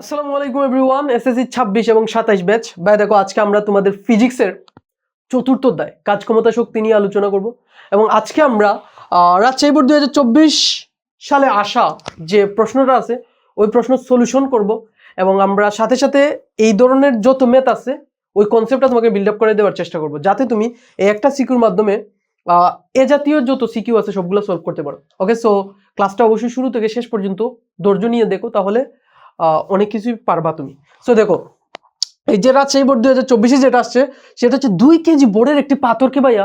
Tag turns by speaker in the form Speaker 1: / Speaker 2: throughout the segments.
Speaker 1: আসসালামু আলাইকুম everyone, SSC ছাব্বিশ এবং সাতাইশ ব্যাচ। ভাই, দেখো, আজকে আমরা তোমাদের ফিজিক্সের চতুর্থ অধ্যায় কাজ ক্ষমতা শক্তি নিয়ে আলোচনা করব। এবং আজকে আমরা রাজশাহী বোর্ড দু হাজার চব্বিশ সালে আসা যে প্রশ্নটা আছে, ওই প্রশ্ন সলিউশন করব। এবং আমরা সাথে সাথে এই ধরনের যত ম্যাথ আছে, ওই কনসেপ্টটা তোমাকে বিল্ড আপ করে দেওয়ার চেষ্টা করব, যাতে তুমি এই একটা সিকিউর মাধ্যমে এ জাতীয় যত সিকিউ আছে, সবগুলো সলভ করতে পারো। ওকে সো ক্লাসটা অবশ্যই শুরু থেকে শেষ পর্যন্ত ধৈর্য নিয়ে দেখো, তাহলে অনেক কিছুই পারবা তুমি। সো দেখো, এই যে রাজশাহী বোর্ড দুই হাজার চব্বিশে যেটা আসছে, সেটা হচ্ছে দুই কেজি বোর্ডের একটি পাথরকে ভাইয়া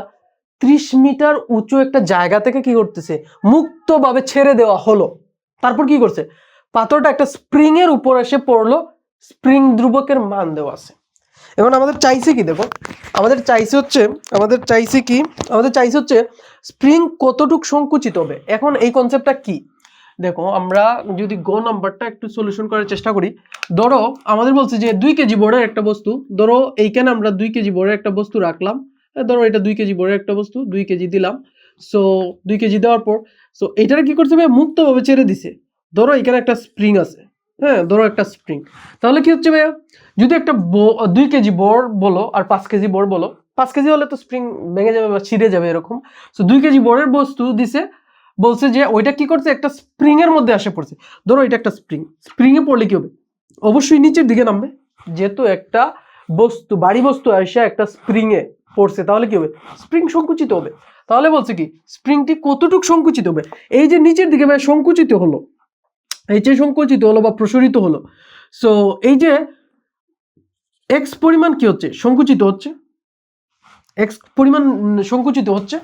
Speaker 1: ত্রিশ মিটার উঁচু একটা জায়গা থেকে কি করতেছে? মুক্তভাবে ছেড়ে দেওয়া হলো। তারপর কি করছে? পাথরটা একটা স্প্রিং এর উপর এসে পড়ল, স্প্রিং ধ্রুবকের মান দেওয়া আছে। এখন আমাদের চাইছে কি, দেখো, আমাদের চাইছে হচ্ছে, আমাদের চাইছে কি, আমাদের চাইছে হচ্ছে স্প্রিং কতটুক সংকুচিত হবে? এখন এই কনসেপ্টটা কি? দেখো, আমরা যদি গো নাম্বারটা একটু সলিউশন করার চেষ্টা করি, ধরো আমাদের বলছে যে দুই কেজি বোর্ডের একটা বস্তু, ধরো এইখানে আমরা দুই কেজি বোর্ডের একটা বস্তু রাখলাম ধরো এটা দুই কেজি বোর্ডের একটা বস্তু, দুই কেজি দিলাম সো দুই কেজি দেওয়ার পর সো এটারে কি করছে ভাই মুক্তভাবে ছেড়ে দিছে। ধরো এখানে একটা স্প্রিং আছে হ্যাঁ ধরো একটা স্প্রিং তাহলে কি হচ্ছে ভাইয়া? যদি একটা দুই কেজি বোর্ড বলো আর পাঁচ কেজি বোর্ড বলো, পাঁচ কেজি হলে তো স্প্রিং ভেঙে যাবে বা ছিঁড়ে যাবে এরকম। সো দুই কেজি বোর্ডের বস্তু দিছে বলছে যে ওইটা কি করছে? একটা স্প্রিং এর মধ্যে আসে পড়ছে। ধরো এটা একটা স্প্রিং স্প্রিং এ পড়লে কি হবে? অবশ্যই নিচের দিকে নামবে। যেহেতু একটা বস্তু, বাড়ি বস্তু এসে একটা স্প্রিং এ পড়ছে, তাহলে কি হবে? স্প্রিং সংকুচিত হবে। তাহলে বলছে কি স্প্রিংটি কতটুক সংকুচিত হবে? এই যে নিচের দিকে ভাই সংকুচিত হলো, এই যে সংকুচিত হলো বা প্রসারিত হলো সো এই যে এক্স পরিমাণ কি হচ্ছে? সংকুচিত হচ্ছে। এক্স পরিমাণ সংকুচিত হচ্ছে।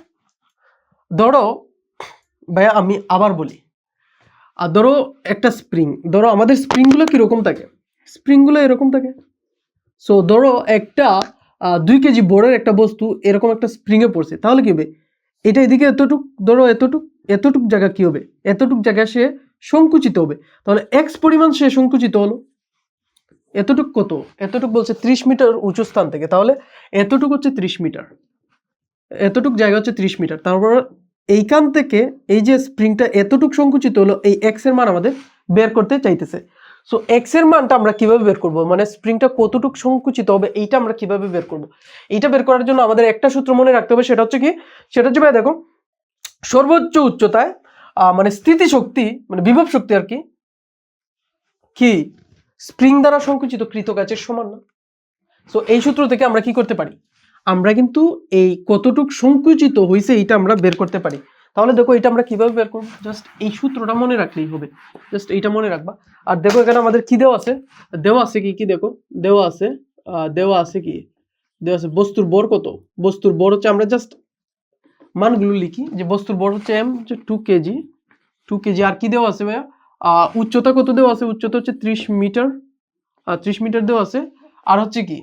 Speaker 1: ধরো ভাইয়া, আমি আবার বলি। আর ধরো একটা স্প্রিং ধরো আমাদের স্প্রিংগুলো কীরকম থাকে? স্প্রিংগুলো এরকম থাকে। সো ধরো একটা দুই কেজি বোর্ডের একটা বস্তু এরকম একটা স্প্রিংয়ে পড়ছে, তাহলে কী হবে? এটা এদিকে এতটুক, ধরো এতটুক এতটুক জায়গা কী হবে? এতটুক জায়গা সে সংকুচিত হবে। তাহলে এক্স পরিমাণ সে সংকুচিত হলো। এতটুক কত? এতটুক বলছে ত্রিশ মিটার উঁচু স্থান থেকে। তাহলে এতটুক হচ্ছে ত্রিশ মিটার। এতটুক জায়গা হচ্ছে ত্রিশ মিটার। তারপর এইখান থেকে এই যে স্প্রিংটা এতটুক সংকুচিত হলো, এই এক্সের মান আমাদের বের করতে চাইতেছে। সো এক্সের মানটা আমরা কীভাবে বের করব? মানে স্প্রিংটা কতটুক সংকুচিত হবে, এইটা আমরা কীভাবে বের করব? এইটা বের করার জন্য আমাদের একটা সূত্র মনে রাখতে হবে, সেটা হচ্ছে কি, সেটা হচ্ছে ভাই দেখো, সর্বোচ্চ উচ্চতায় মানে স্থিতিশক্তি মানে বিভব শক্তি আর কি কি? স্প্রিং দ্বারা সংকুচিত কৃত গাছের সমান না। সো এই সূত্র থেকে আমরা কি করতে পারি? আমরা কিন্তু এই কতটুক সংকুচিত হয়েছে এটা আমরা বের করতে পারি। তাহলে দেখো এটা আমরা কীভাবে বের করব? জাস্ট এই সূত্রটা মনে রাখলেই হবে। জাস্ট এইটা মনে রাখবা। আর দেখো এখানে আমাদের কি দেওয়া আছে? দেওয়া আছে কি? কি দেখো? দেওয়া আছে দেওয়া আছে কি? দেওয়া আছে বস্তুর বর কত? বস্তুর বর হচ্ছে আমরা জাস্ট মানগুলো লিখি। যে বস্তুর বর হচ্ছে এম হচ্ছে টু কেজি টু কেজি আর কি দেওয়া আছে ভাইয়া? উচ্চতা কত দেওয়া আছে? উচ্চতা হচ্ছে ত্রিশ মিটার। আর ত্রিশ মিটার দেওয়া আছে। আর হচ্ছে কি?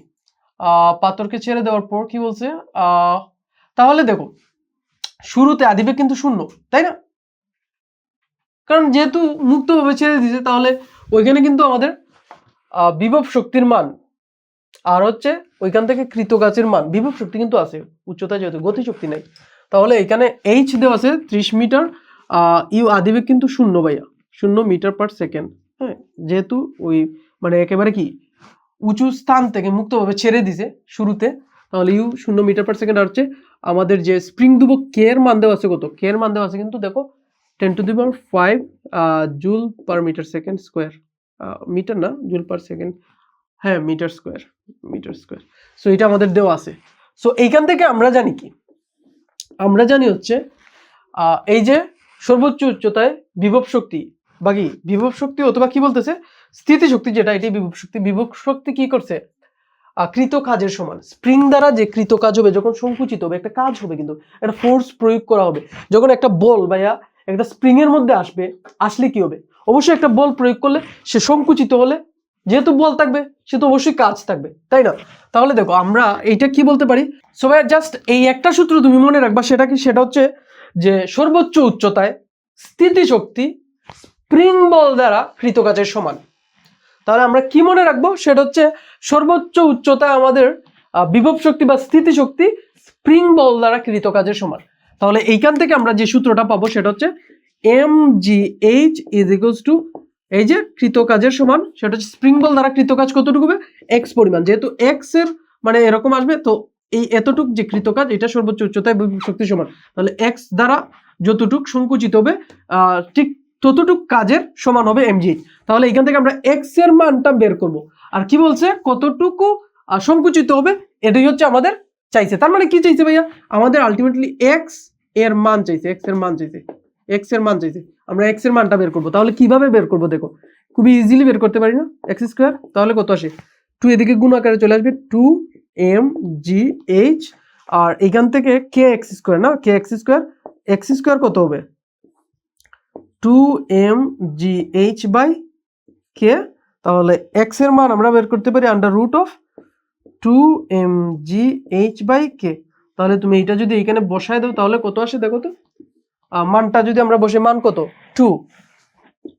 Speaker 1: পাথরকে ছেড়ে দেওয়ার পর কি বলছে? তাহলে দেখো, শুরুতে আদিবে কিন্তু শূন্য, তাই না? কারণ যেহেতু মুক্তভাবে ছেড়ে দিয়েছে, তাহলে ওইখানে কিন্তু আমাদের বিভব শক্তির মান, আর হচ্ছে ওইখান থেকে কৃত গাছের মান, বিভব শক্তি কিন্তু আছে উচ্চতা যেহেতু গতি শক্তি নাই। তাহলে এখানে এইচ দেওয়া আছে ত্রিশ মিটার ইউ আদিবেগ কিন্তু শূন্য ভাইয়া, শূন্য মিটার পার সেকেন্ড হ্যাঁ? যেহেতু ওই মানে একেবারে কি উঁচু স্থান থেকে মুক্তভাবে ছেড়ে দিছে শুরুতে। তাহলে ইউ শূন্য মিটার পার সেকেন্ড হচ্ছে আমাদের যে স্প্রিং দুবো কে এর মান দেওয়া আছে কত? কে এর মান দেওয়া আছে কিন্তু দেখো ten to the power five joule per metre second square metre না জুল পার সেকেন্ড হ্যাঁ metre square metre square so এটা আমাদের দেওয়া আছে। সো এইখান থেকে আমরা জানি কি? আমরা জানি হচ্ছে এই যে সর্বোচ্চ উচ্চতায় বিভব শক্তি, বা কি? বিভব শক্তি অথবা কি বলতেছে? স্থিতি শক্তি যেটা এটি বিভব শক্তি। বিভব শক্তি কি করছে? কৃত কাজের সমান। স্প্রিং দ্বারা যে কৃত কাজ হবে, যখন সংকুচিত হবে, একটা কাজ হবে কিন্তু, একটা ফোর্স প্রয়োগ করা হবে। যখন একটা বল ভাইয়া, একটা স্প্রিং এর মধ্যে আসবে, আসলে কি হবে? অবশ্যই একটা বল প্রয়োগ করলে সে সংকুচিত হলে, যেহেতু বল থাকবে, সে তো অবশ্যই কাজ থাকবে, তাই না? তাহলে দেখো, আমরা এইটা কি বলতে পারি? সো ভাইয়া জাস্ট এই একটা সূত্র তুমি মনে রাখবা, সেটা কি? সেটা হচ্ছে যে সর্বোচ্চ উচ্চতায় স্থিতিশক্তি স্প্রিং বল দ্বারা কৃত কাজের সমান। তাহলে আমরা কি মনে রাখব? সেটা হচ্ছে সর্বোচ্চ উচ্চতায় আমাদের বিভব শক্তি বা স্থিতিশক্তি স্প্রিং বল দ্বারা কৃত কাজের সমান। তাহলে এইখান থেকে আমরা যে সূত্রটা পাবো সেটা হচ্ছে M G H is equals to এই যে কৃত কাজের সমান, সেটা হচ্ছে স্প্রিং বল দ্বারা কৃত কাজ কতটুকু হবে? এক্স পরিমাণ। যেহেতু এক্সের মানে এরকম আসবে, তো এই এতটুক যে কৃত কাজ, এটা সর্বোচ্চ উচ্চতায় বিভব শক্তি সমান। তাহলে এক্স দ্বারা যতটুক সংকুচিত হবে ঠিক ততটুক কাজের সমান হবে এমজি তাহলে এখান থেকে আমরা এক্সের মানটা বের করব। আর কি বলছে? কতটুকু সংকুচিত হবে? এটাই হচ্ছে আমাদের চাইছে। তার মানে কি চাইছে ভাইয়া? আমাদের আলটিমেটলি এক্সের মান চাইছে এক্সের মান চাইছে এক্সের মান চাইছে। আমরা এক্সের মানটা বের করব। তাহলে কীভাবে বের করব দেখো? খুবই ইজিলি বের করতে পারি না? এক্স স্কোয়ার তাহলে কত আসে? টু এদিকে গুণ আকারে চলে আসবে টু এম জি এইচ আর এখান থেকে কে এক্স স্কোয়ার না? K X square X square কত হবে? Two M G H by K তাহলে এক্সের মান আমরা বের করতে পারি under root of two M G H by K তাহলে তুমি এইটা যদি এখানে বসায় দাও, তাহলে কত আসে দেখো তো? মানটা যদি আমরা বসে, মান কত? টু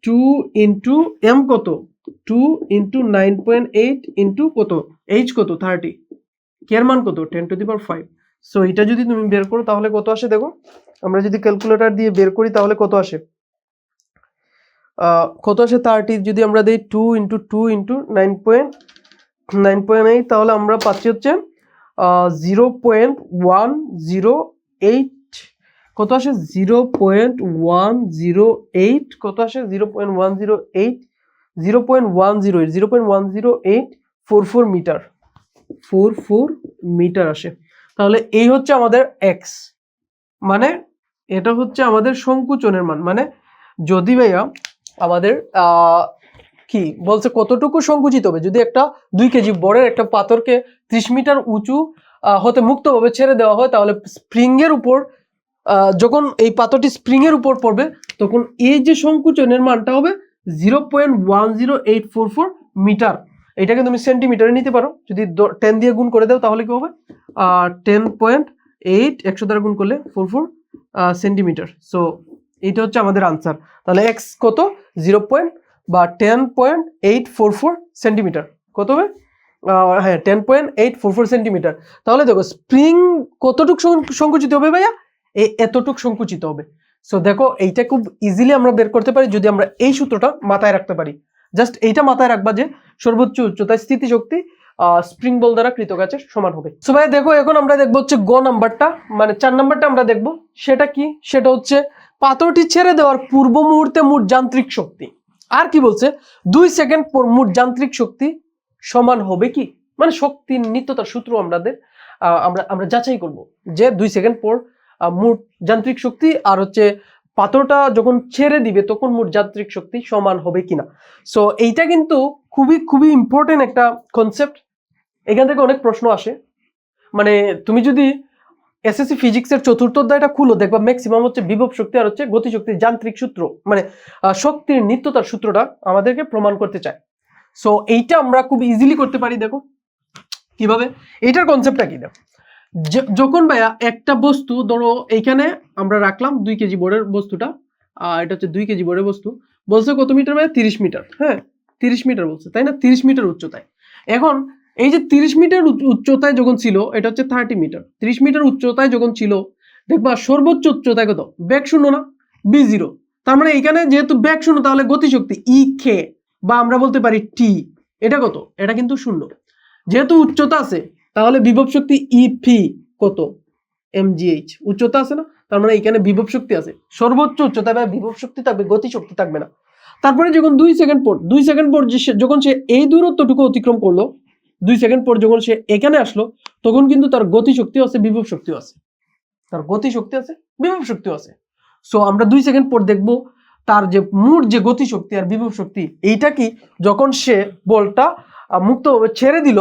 Speaker 1: টু ইন্টু এম কত? Two into nine point eight into কত? এইচ কত? থার্টি কেয়ার মান কত? Ten to the power five so এটা যদি তুমি বের করো, তাহলে কত আসে দেখো? আমরা যদি ক্যালকুলেটর দিয়ে বের করি, তাহলে কত আসে? কত আসে থার্টি যদি আমরা দিই two into two into nine point nine point eight তাহলে আমরা পাচ্ছি হচ্ছে zero point one zero eight কত আসে? Zero point one zero eight কত আসে? Zero point one zero eight zero point one zero eight zero point one zero eight four four metre four four metre আসে। তাহলে এই হচ্ছে আমাদের x মানে এটা হচ্ছে আমাদের সংকুচনের মান। মানে যদি ভাইয়া আমাদের কি বলছে কতটুকু সংকুচিত হবে? যদি একটা দুই কেজি বড়ের একটা পাথরকে ত্রিশ মিটার উঁচু হতে মুক্তভাবে ছেড়ে দেওয়া হয়, তাহলে স্প্রিং এর উপর যখন এই পাথরটি স্প্রিং এর উপর পড়বে, তখন এই যে সংকুচনের মানটা হবে zero point one zero eight four four metre. এটাকে তুমি সেন্টিমিটারে নিতে পারো। যদি টেন দিয়ে গুণ করে দাও, তাহলে কি হবে? টেন পয়েন্ট এইট একশো দ্বারা গুণ করলে ফোর ফোর সেন্টিমিটার। সো এইটা হচ্ছে আমাদের আনসার তাহলে এক্স কত? জিরো পয়েন্ট বা ten point eight four four centimetre কত হবে? হ্যাঁ ten point eight four four centimetre তাহলে দেখো স্প্রিং কতটুক সংকুচিত হবে ভাইয়া? এই এতটুক সংকুচিত হবে। সো দেখো, এইটা খুব ইজিলি আমরা বের করতে পারি যদি আমরা এই সূত্রটা মাথায় রাখতে পারি। জাস্ট এইটা মাথায় রাখবা যে সর্বোচ্চ উচ্চতায় স্থিতিশক্তি স্প্রিং বল দ্বারা কৃতকাজের সমান হবে। সো ভাই দেখো, এখন আমরা দেখব হচ্ছে গ নাম্বারটা মানে চার নাম্বারটা আমরা দেখব। সেটা কি? সেটা হচ্ছে পাথরটি ছেড়ে দেওয়ার পূর্ব মুহূর্তে মোট যান্ত্রিক শক্তি। আর কি বলছে? দুই সেকেন্ড পর মোট যান্ত্রিক শক্তি সমান হবে কি? মানে শক্তির নিত্যতার সূত্র আমাদের আমরা আমরা যাচাই করব যে দুই সেকেন্ড পর মোট যান্ত্রিক শক্তি আর হচ্ছে পাথরটা যখন ছেড়ে দিবে তখন মোট যান্ত্রিক শক্তি সমান হবে কিনা। সো এইটা কিন্তু খুবই খুবই ইম্পর্টেন্ট একটা কনসেপ্ট এখান থেকে অনেক প্রশ্ন আসে। মানে তুমি যদি এসএসসি ফিজিক্সের চতুর্থ অধ্যায়টা খুলো, দেখবা ম্যাক্সিমাম হচ্ছে বিভব শক্তি আর হচ্ছে গতিশক্তির যান্ত্রিক সূত্র মানে শক্তির নিত্যতার সূত্রটা আমাদেরকে প্রমাণ করতে চায়। সো এইটা আমরা খুব ইজিলি করতে পারি, দেখো। কীভাবে? এইটার কনসেপ্টটা কি, দেখো? যখন ভাইয়া একটা বস্তু, ধরো, এইখানে আমরা রাখলাম দুই কেজি বোর্ডের বস্তুটা এটা হচ্ছে দুই কেজি বোর্ডের বস্তু, বলছে কত মিটার ভাইয়া? তিরিশ মিটার হ্যাঁ? তিরিশ মিটার বলছে, তাই না? তিরিশ মিটার উচ্চতায়। এখন এই যে তিরিশ মিটার উচ্চ- উচ্চতায় যখন ছিল, এটা হচ্ছে থার্টি মিটার তিরিশ মিটার উচ্চতায় যখন ছিল, দেখবা সর্বোচ্চ উচ্চতায় কত? ব্যাগ শূন্য না? বি জিরো তার মানে এখানে যেহেতু ব্যাগ শূন্য, তাহলে গতিশক্তি ই খে বা আমরা বলতে পারি টি এটা কত? এটা কিন্তু শূন্য। যেহেতু উচ্চতা আছে, তাহলে বিভব শক্তি ই ফি কত? এমজিএইচ উচ্চতা আছে না? তার মানে এখানে বিভব শক্তি আছে। সর্বোচ্চ উচ্চতা বা বিভব শক্তি থাকবে গতি শক্তি থাকবে না। তারপরে যখন দুই সেকেন্ড পর, দুই সেকেন্ড পর যখন সে এই দূরত্বটুকু অতিক্রম করল দুই সেকেন্ড পর যখন সে এখানে আসলো, তখন কিন্তু তার গতি শক্তিও আছে, বিভব শক্তিও আছে। তার গতি শক্তি আছে, বিভব শক্তিও আছে। সো আমরা দুই সেকেন্ড পর দেখব তার যে মোট যে গতি শক্তি আর বিভব শক্তি, এইটা কি? যখন সে বলটা মুক্তভাবে ছেড়ে দিল,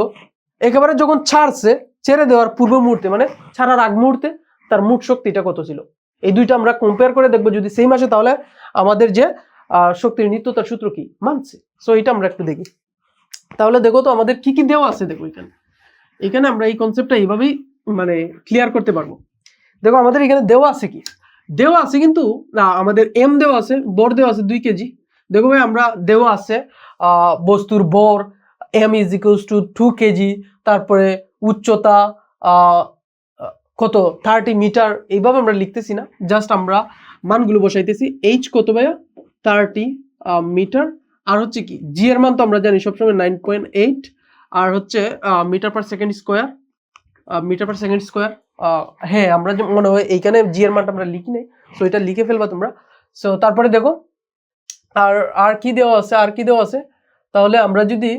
Speaker 1: একেবারে যখন ছাড়ছে, ছেড়ে দেওয়ার পূর্ব মুহূর্তে মানে ছাড়ার আগ মুহূর্তে, তার মোট শক্তিটা কত ছিল? এই দুইটা আমরা কম্পেয়ার করে দেখব যদি সেম আসে, তাহলে আমাদের যে শক্তির নিত্যতার সূত্র কি? মানছে। সো এটা আমরা একটু দেখি। তাহলে দেখো তো আমাদের কি কি দেওয়া আছে দেখো এখানে। এখানে আমরা এই কনসেপ্টটা এইভাবেই মানে ক্লিয়ার করতে পারব। দেখো আমাদের এখানে দেওয়া আছে কি? দেওয়া আছে কিন্তু, না, আমাদের এম দেওয়া আছে, বর দেওয়া আছে দুই কেজি। দেখো ভাই, আমরা দেওয়া আছে বস্তুর বর M is equals to two KG, তারপরে উচ্চতা কত? থার্টি মিটার এইভাবে আমরা লিখতেছি না। জাস্ট আমরা মানগুলো বসাইতেছি। এইচ কত ভাইয়া? থার্টি মিটার আর হচ্ছে কি জি এর মান তো আমরা জানি সবসময় নাইন পয়েন্ট এইট আর হচ্ছে metre per second square metre per second square হ্যাঁ আমরা যে মনে হয় এইখানে জি এর মানটা আমরা লিখি নাই সো এটা লিখে ফেলবা তোমরা। সো তারপরে দেখো, আর আর কি দেওয়া আছে, আর কি দেওয়া আছে? তাহলে আমরা যদি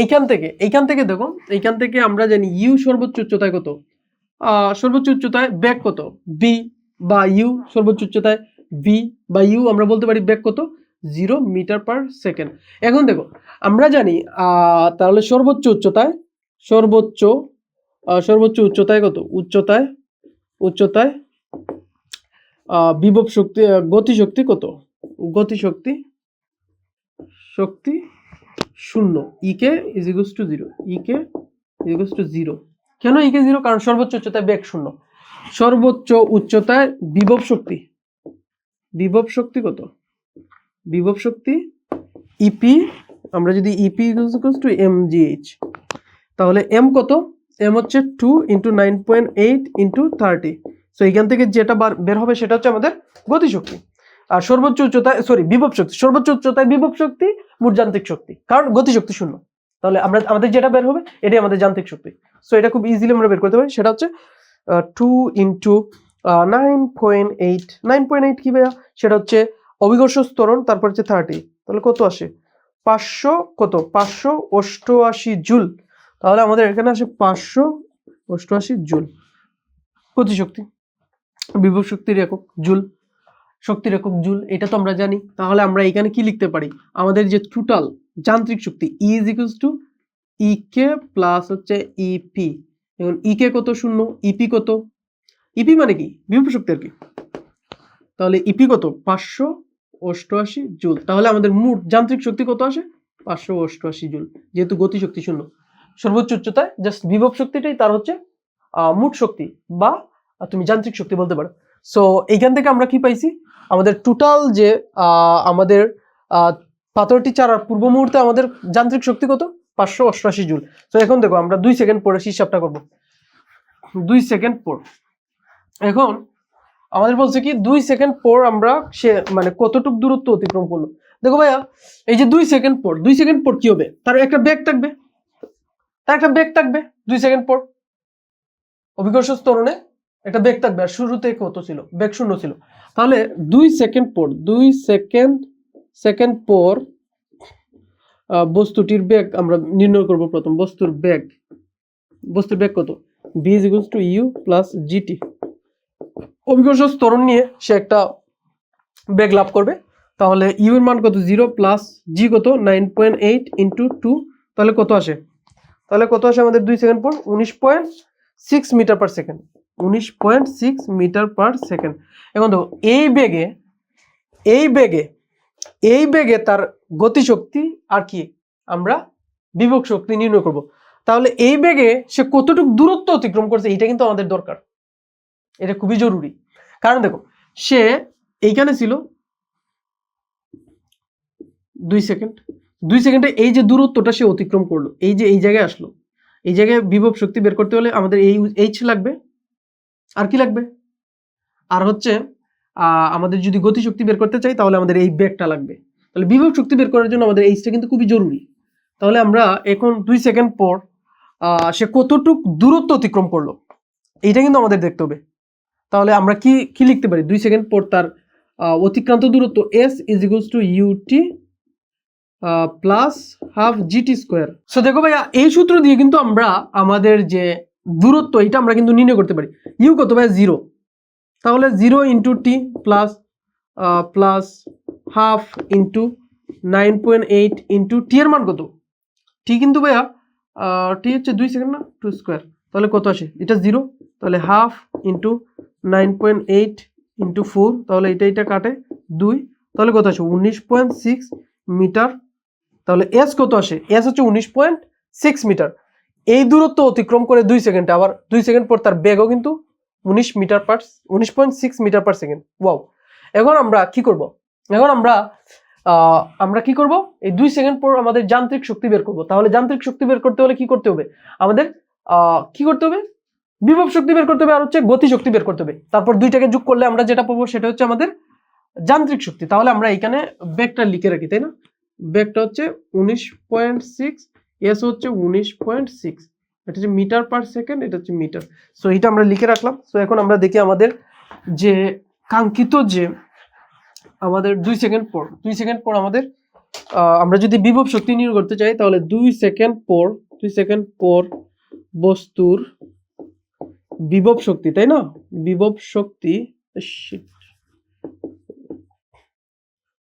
Speaker 1: এইখান থেকে এইখান থেকে দেখো, এইখান থেকে আমরা জানি ইউ সর্বোচ্চ উচ্চতায় কত? সর্বোচ্চ উচ্চতায় ব্যাক কত? বি বা ইউ সর্বোচ্চ উচ্চতায় বি বা ইউ আমরা বলতে পারি ব্যাক কত? Zero metre per second. এখন দেখো, আমরা জানি তাহলে সর্বোচ্চ উচ্চতায়, সর্বোচ্চ সর্বোচ্চ উচ্চতায় কত? উচ্চতায় উচ্চতায় বিভব শক্তি গতিশক্তি কত? গতিশক্তি, শক্তি শূন্য। EK is equals to zero EK is to zero কেন ইকে জিরো কারণ সর্বোচ্চ উচ্চতায় বেগ শূন্য। সর্বোচ্চ উচ্চতায় বিভব শক্তি। বিভব শক্তি কত? বিভব শক্তি ইপি আমরা যদি ইপি টু এম জিএইচ তাহলে এম কত? এম হচ্ছে two into nine point eight into thirty so এখান থেকে যেটা বার- বের হবে সেটা হচ্ছে আমাদের গতিশক্তি। আর সর্বোচ্চ উচ্চতায় সরি বিভব শক্তি। সর্বোচ্চ উচ্চতায় বিভব শক্তি মোট যান্ত্রিক শক্তি। কারণ গতিশক্তি শূন্য। তাহলে আমরা, আমাদের যেটা বের হবে, এটাই আমাদের যান্ত্রিক শক্তি। সো এটা খুব ইজিলি আমরা বের করতে পারি। সেটা হচ্ছে two into nine point eight nine point eight কি ভাইয়া? সেটা হচ্ছে অভিকর্ষ স্তরণ তারপর হচ্ছে থার্টি তাহলে কত আসে? পাঁচশো কত? পাঁচশো অষ্টআশি জুল। তাহলে আমাদের এখানে আসে পাঁচশো অষ্টআশি জুল। গতিশক্তি বিভব শক্তির একক জুল, শক্তির একক জুল, এটা তো আমরা জানি। তাহলে আমরা এখানে কি লিখতে পারি? আমাদের যে টোটাল যান্ত্রিক শক্তি E is equals to E K plus হচ্ছে ইপি এখন ই কে কত শূন্য? ইপি কত? ইপি মানে কি? বিভব শক্তি আর কি। তাহলে ইপি কত? পাঁচশো অষ্টআশি জুল। তাহলে আমাদের মোট যান্ত্রিক শক্তি কত আসে? পাঁচশো অষ্টআশি জুল, যেহেতু গতিশক্তি শূন্য। সর্বোচ্চ উচ্চতায় জাস্ট বিভব শক্তিটাই তার হচ্ছে মোট শক্তি বা তুমি যান্ত্রিক শক্তি বলতে পারো। সো এইখান থেকে আমরা কি পাইছি? আমাদের টোটাল যে আমাদের পাথরটি চারার পূর্ব মুহূর্তে আমাদের যান্ত্রিক শক্তি কত? পাঁচশো অষ্টআশি জুল। তো এখন দেখো আমরা দুই সেকেন্ড পরে হিসাবটা করব। দুই সেকেন্ড পর। এখন আমাদের বলছে কি, দুই সেকেন্ড পর আমরা সে মানে কতটুক দূরত্ব অতিক্রম করল। দেখো ভাইয়া, এই যে দুই সেকেন্ড পর, দুই সেকেন্ড পর কি হবে? তার একটা বেগ থাকবে। তার একটা বেগ থাকবে, দুই সেকেন্ড পর। অভিকর্ষ স্তরণে একটা বেগ থাকবে, আর শুরুতে কত ছিল? বেগ শূন্য ছিল। তাহলে দুই সেকেন্ড পর, দুই সেকেন্ড সেকেন্ড পর বস্তুটির বেগ আমরা নির্ণয় করব প্রথম। বস্তুর বেগ বস্তুর বেগ কত? V is equals to U plus GT অভিকর্ষ স্তরণ নিয়ে সে একটা বেগ লাভ করবে। তাহলে ইউ এর মান কত? জিরো প্লাস জি কত? Nine point eight into two তাহলে কত আসে? তাহলে কত আসে আমাদের দুই সেকেন্ড পর? উনিশ point six metre per second উনিশ point six metre per second এখন দেখো, এই বেগে এই বেগে এই বেগে তার গতিশক্তি আর কি আমরা বিভক শক্তি নির্ণয় করব। তাহলে এই বেগে সে কতটুকু দূরত্ব অতিক্রম করছে এটা কিন্তু আমাদের দরকার। এটা খুবই জরুরি। কারণ দেখো, সে এইখানে ছিল দুই সেকেন্ড। দুই সেকেন্ডে এই যে দূরত্বটা সে অতিক্রম করল, এই যে এই জায়গায় আসলো, এই জায়গায় বিভব শক্তি বের করতে হলে আমাদের এই এইচ লাগবে। আর কি লাগবে? আর হচ্ছে আমাদের যদি গতিশক্তি বের করতে চাই, তাহলে আমাদের এই ব্যাগটা লাগবে। তাহলে বিভব শক্তি বের করার জন্য আমাদের এইচটা কিন্তু খুবই জরুরি। তাহলে আমরা এখন দুই সেকেন্ড পর সে কতটুক দূরত্ব অতিক্রম করল, এইটা কিন্তু আমাদের দেখতে হবে। তাহলে আমরা কি কি লিখতে পারি? দুই সেকেন্ড পর তার অতিক্রান্ত দূরত্ব S is equals to UT plus half GT square so দেখো ভাইয়া, এই সূত্র দিয়ে কিন্তু আমরা আমাদের যে দূরত্ব এটা আমরা কিন্তু নির্ণয় করতে পারি। ইউ কত ভাই জিরো তাহলে zero into T plus plus half into nine point eight into T এর মান কত? টি কিন্তু ভাইয়া টি হচ্ছে দুই সেকেন্ড না? টু স্কোয়ার তাহলে কত আসে? এটা জিরো তাহলে half into nine point eight into four তাহলে এটা এটা কাটে দুই, তাহলে কত আসে? উনিশ পয়েন্ট সিক্স মিটার, তাহলে এস কত আসে? এস হচ্ছে উনিশ পয়েন্ট সিক্স মিটার। এই দূরত্ব অতিক্রম করে দুই সেকেন্ডে, আবার দুই সেকেন্ড পর তার বেগও কিন্তু উনিশ মিটার পার উনিশ point six metre per second wow এখন আমরা কি করব? এখন আমরা আমরা কি করব? এই দুই সেকেন্ড পর আমাদের যান্ত্রিক শক্তি বের করব। তাহলে যান্ত্রিক শক্তি বের করতে হলে কি করতে হবে? আমাদের কি করতে হবে? বিভব শক্তি বের করতে হবে আর হচ্ছে গতি শক্তি বের করতে হবে। তারপর দুইটাকে যোগ করলে আমরা যেটা পাবো সেটা হচ্ছে আমাদের যান্ত্রিক শক্তি। তাহলে আমরা এখানে বেগটা লিখে রাখি, তাই না? বেগটা হচ্ছে উনিশ পয়েন্ট সিক্স এস হচ্ছে উনিশ পয়েন্ট সিক্স এটা হচ্ছে মিটার পার সেকেন্ড, এটা হচ্ছে মিটার। সো এটা আমরা লিখে রাখলাম। সো এখন আমরা দেখি আমাদের যে কাঙ্ক্ষিত যে আমাদের দুই সেকেন্ড পর, দুই সেকেন্ড পর আমাদের আমরা যদি বিভব শক্তি নির্ণয় করতে চাই, তাহলে দুই সেকেন্ড পর, দুই সেকেন্ড পর বস্তুর বিভব শক্তি, তাই না? বিভব শক্তি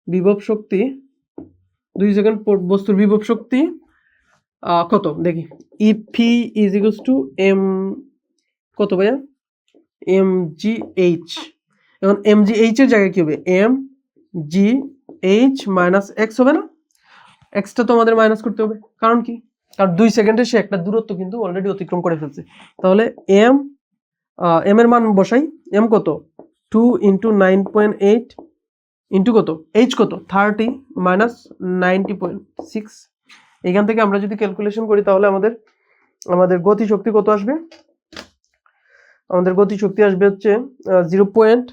Speaker 1: বিভব শক্তি, দুই সেকেন্ড বস্তুর বিভব শক্তি কত? দেখি। EP is equals to M কত ভাইয়া? এম জি এইচ এখন এম জি এইচ এর জায়গায় কি হবে? M G H minus X হবে না? এক্সটা তো আমাদের মাইনাস করতে হবে। কারণ কি? কারণ দুই সেকেন্ডে সে একটা দূরত্ব কিন্তু অলরেডি অতিক্রম করে ফেলছে। তাহলে এম এম এর মান বসাই। এম কত? Two into nine point eight into কত? এইচ কত? Thirty minus ninety point six এখান থেকে আমরা যদি ক্যালকুলেশন করি, তাহলে আমাদের আমাদের গতি শক্তি কত আসবে? আমাদের গতি শক্তি আসবে হচ্ছে zero point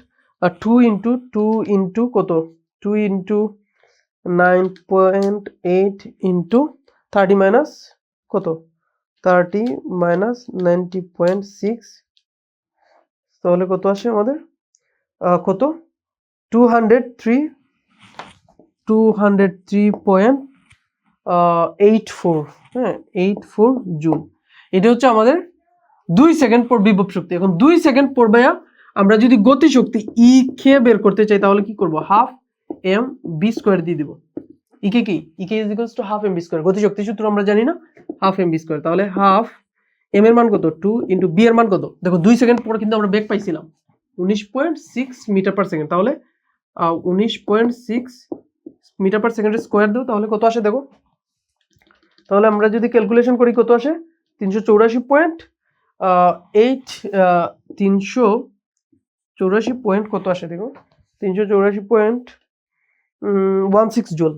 Speaker 1: two into two into কত? Two into nine point eight into thirty minus কত? Thirty minus ninety point six তাহলে কত আসে আমাদের? কত? Two hundred three two hundred three point eight four হ্যাঁ এইট ফোর জুল। এটা হচ্ছে আমাদের দুই সেকেন্ড পর বিভব শক্তি। এখন দুই সেকেন্ড পর ভাইয়া আমরা যদি গতি শক্তি ই খেয়ে বের করতে চাই, তাহলে কি করব? হাফ এম বি স্কোয়ার দিয়ে দিব। ইকে কি EK is equals to half M V square গতি শক্তি সূত্র আমরা জানি না। হাফ এম বি স্কোয়ার তাহলে হাফ এম এর মান কত? টু ইন্টু বি এর মান কত? দেখো, দুই সেকেন্ড পর কিন্তু আমরা বেগ পাইছিলাম। উনিশ point six metre per second তাহলে উনিশ পয়েন্ট সিক্স মিটার পার সেকেন্ডের স্কোয়ার দেবো তাহলে কত আসে দেখো? তাহলে আমরা যদি ক্যালকুলেশন করি, কত আসে? তিনশো চৌরাশি পয়েন্ট এইট তিনশো চৌরাশি পয়েন্ট কত আসে দেখো? তিনশো চৌরাশি point one six joule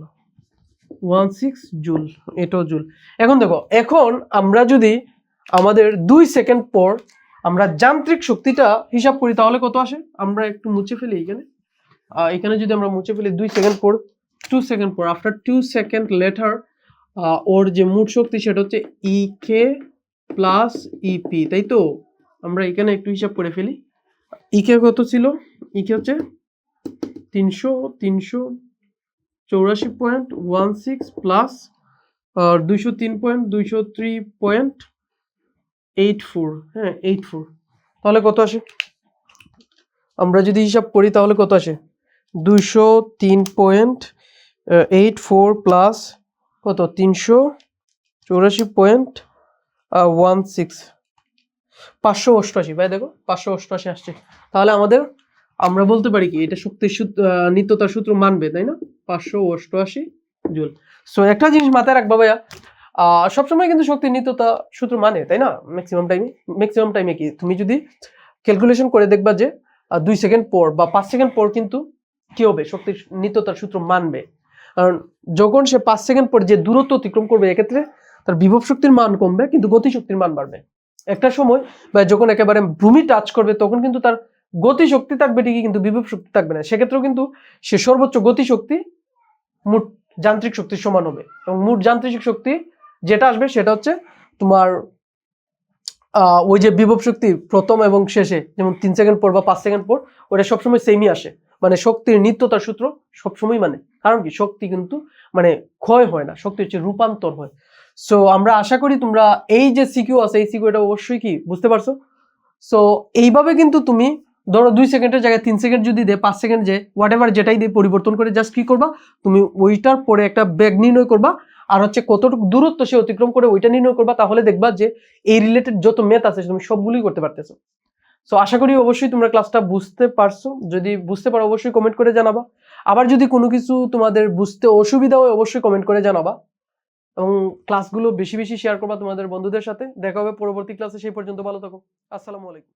Speaker 1: one six joule এটাও জুল এখন দেখো, এখন আমরা যদি আমাদের দুই সেকেন্ড পর আমরা যান্ত্রিক শক্তিটা হিসাব করি, তাহলে কত আসে? আমরা একটু মুছে ফেলি এখানে এখানে যদি আমরা মুছে ফেলি দুই সেকেন্ড পর টু সেকেন্ড পর আফটার টু সেকেন্ড লেটার ওর যে মোট শক্তি সেটা হচ্ছে ই কে প্লাস ইপি তাই তো? আমরা এখানে একটু হিসাব করে ফেলি। ইকে কত ছিল? ইকে হচ্ছে তিনশো তিনশো চৌরাশি পয়েন্ট ওয়ান সিক্স প্লাস দুইশো তিন পয়েন্ট দুইশো থ্রি পয়েন্ট এইট ফোর হ্যাঁ এইট ফোর তাহলে কত আসে? আমরা যদি হিসাব করি তাহলে কত আসে? দুইশো তিন পয়েন্ট এইট ফোর প্লাস কত? তিনশো চৌরাশি পয়েন্ট ওয়ান সিক্স পাঁচশো অষ্টআশি, ভাই দেখো, পাঁচশো অষ্টআশি আসছে। তাহলে আমাদের, আমরা বলতে পারি কি, এটা শক্তির সূত্র নিত্যতার সূত্র মানবে, তাই না? পাঁচশো অষ্টআশি জুল। সো একটা জিনিস মাথায় রাখবা ভাইয়া সবসময় কিন্তু শক্তির নিত্যতা সূত্র মানে তাই না? ম্যাক্সিমাম টাইমে ম্যাক্সিমাম টাইমে কি? তুমি যদি ক্যালকুলেশন করে দেখবা যে দুই সেকেন্ড পর বা পাঁচ সেকেন্ড পর কিন্তু কি হবে? শক্তির নিত্যতার সূত্র মানবে। কারণ যখন সে পাঁচ সেকেন্ড পর যে দূরত্ব অতিক্রম করবে, এক্ষেত্রে তার বিভব শক্তির মান কমবে, কিন্তু গতি শক্তির মান বাড়বে। একটা সময়, বা যখন একেবারে ভূমি টাচ করবে, তখন কিন্তু তার গতি শক্তি থাকবে, ঠিকই, কিন্তু বিভব শক্তি থাকবে না। সেক্ষেত্রেও কিন্তু সে সর্বোচ্চ গতি শক্তি মোট যান্ত্রিক শক্তির সমান হবে। এবং মোট যান্ত্রিক শক্তি যেটা আসবে সেটা হচ্ছে তোমার ওই যে বিভব শক্তি প্রথম এবং শেষে, যেমন তিন সেকেন্ড পর বা পাঁচ সেকেন্ড পর, ওটা সবসময় সেমই আসে। মানে শক্তির নিত্যতার সূত্র সবসময় মানে। কারণ কি? শক্তি কিন্তু মানে ক্ষয় হয় না। শক্তি হচ্ছে রূপান্তর হয়। সো আমরা আশা করি তোমরা এই যে সিকিউ আছে, এই সিকিউ এটা অবশ্যই কি বুঝতে পারছ? সো এইভাবে কিন্তু তুমি ধরো দুই সেকেন্ডের জায়গায় তিন সেকেন্ড যদি দে পাঁচ সেকেন্ড যে হোয়াট এভার যেটাই দিয়ে পরিবর্তন করে জাস্ট কি করবা? তুমি ওইটার পরে একটা ব্যাগ নির্ণয় করবা। আর হচ্ছে কতটুকু দূরত্ব সে অতিক্রম করে ওইটা নির্ণয় করবা, তাহলে দেখবা যে এই রিলেটেড যত ম্যাথ আছে তুমি সবগুলোই করতে পারতেছো। সো আশা করি অবশ্যই তোমরা ক্লাসটা বুঝতে পারছ। যদি বুঝতে পারো, অবশ্যই কমেন্ট করে জানাবা। আবার যদি কোনো কিছু তোমাদের বুঝতে অসুবিধা হয়, অবশ্যই কমেন্ট করে জানাবা। এবং ক্লাসগুলো বেশি বেশি শেয়ার করবা তোমাদের বন্ধুদের সাথে। দেখা হবে পরবর্তী ক্লাসে সেই পর্যন্ত ভালো থাকো। আসসালামু আলাইকুম।